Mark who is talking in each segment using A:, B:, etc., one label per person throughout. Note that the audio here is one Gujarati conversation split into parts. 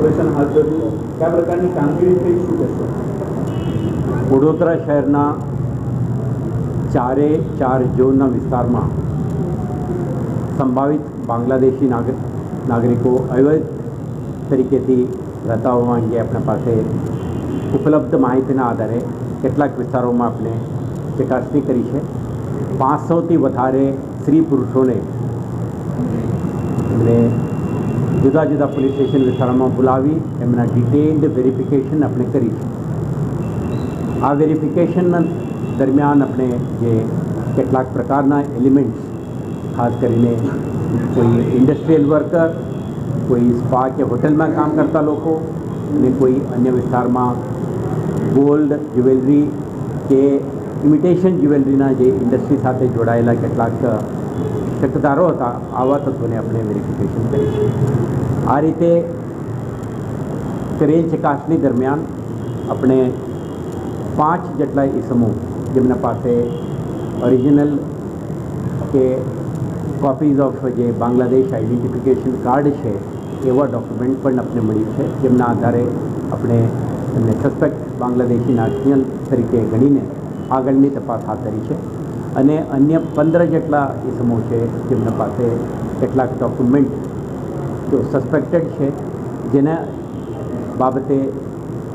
A: વડોદરા શહેરના ચારે ચાર ઝોનના વિસ્તારમાં સંભાવિત બાંગ્લાદેશી નાગરિકો અવૈધ તરીકેથી રહેતા હોવા અંગે આપણા પાસે ઉપલબ્ધ માહિતીના આધારે કેટલાક વિસ્તારોમાં આપણે ચકાસણી કરી છે પાંચસોથી વધારે સ્ત્રી પુરુષોને એમને जुदा जुदा पुलिस स्टेशन विशारा बुला एमना डिटेल्ड वेरिफिकेशन अपने करी आ वेरिफिकेशन दरमियान अपने ये केटलाक प्रकार एलिमेंट्स खास कर कोई इंडस्ट्रियल वर्कर कोई स्पा के होटल में काम करता लोग कोई अन्य विस्तार में गोल्ड ज्वेलरी के इमिटेशन ज्वेलरी इंडस्ट्री साथ जोड़ेला के शक्तदारों आवा तत्व ने अपने वेरिफिकेशन कर આ રીતે કરેલ ચકાસણી દરમિયાન આપણે પાંચ જેટલા ઈસમો જેમના પાસે ઓરિજિનલ કે કોપીઝ ઓફ જે બાંગ્લાદેશ આઈડેન્ટિફિકેશન કાર્ડ છે એવા ડોક્યુમેન્ટ પણ આપણે મળ્યું છે જેમના આધારે આપણે એમને સસ્પેક્ટ બાંગ્લાદેશી નેશનલ તરીકે ગણીને આગળની તપાસ હાથ ધરી છે અને અન્ય પંદર જેટલા ઈસમો છે જેમના પાસે કેટલાક ડોક્યુમેન્ટ तो सस्पेक्टेड छे जेना બાબતે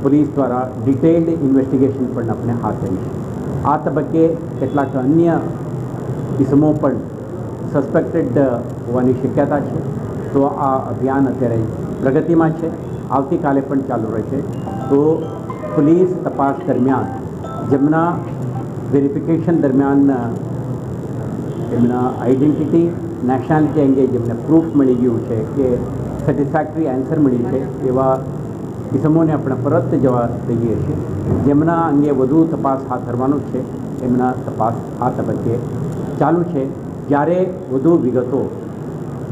A: पुलिस द्वारा डिटेल्ड इन्वेस्टिगेशन पण अपने हाथ में आत बाकी એટલાથી અન્ય ઇસમો પર સસ્પેક્ટેડ ઘણી શિક્યતા છે તો આ અભિયાન અત્યારે પ્રગતિમાં છે આવતીકાલે પણ ચાલુ રહેશે તો પોલીસ તપાસ દરમિયાન જમના વેરીફિકેશન દરમિયાન કેમણા આઈડેન્ટિટી નેશનલિટી એન્ગેજમેન્ટ ના પ્રૂફ મળી ગયો છે કે સટીસ્ફactory આન્સર મળી ગયું છે કેવા ઇસમોને આપણે પરસ્ત જવાબ દઈએ છે જમણા અંગે વધુ તપાસ હાથ રમવાનું છે જમણા તપાસ હાથ બજે ચાલુ છે ત્યારે વધુ વિગતો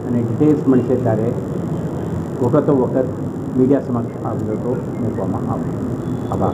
A: અને ડિટેલ્સ મળશે ત્યારે કોકતો ઓકર મીડિયા સમક્ષ આપજો તો ને કો મહાપ
B: આપા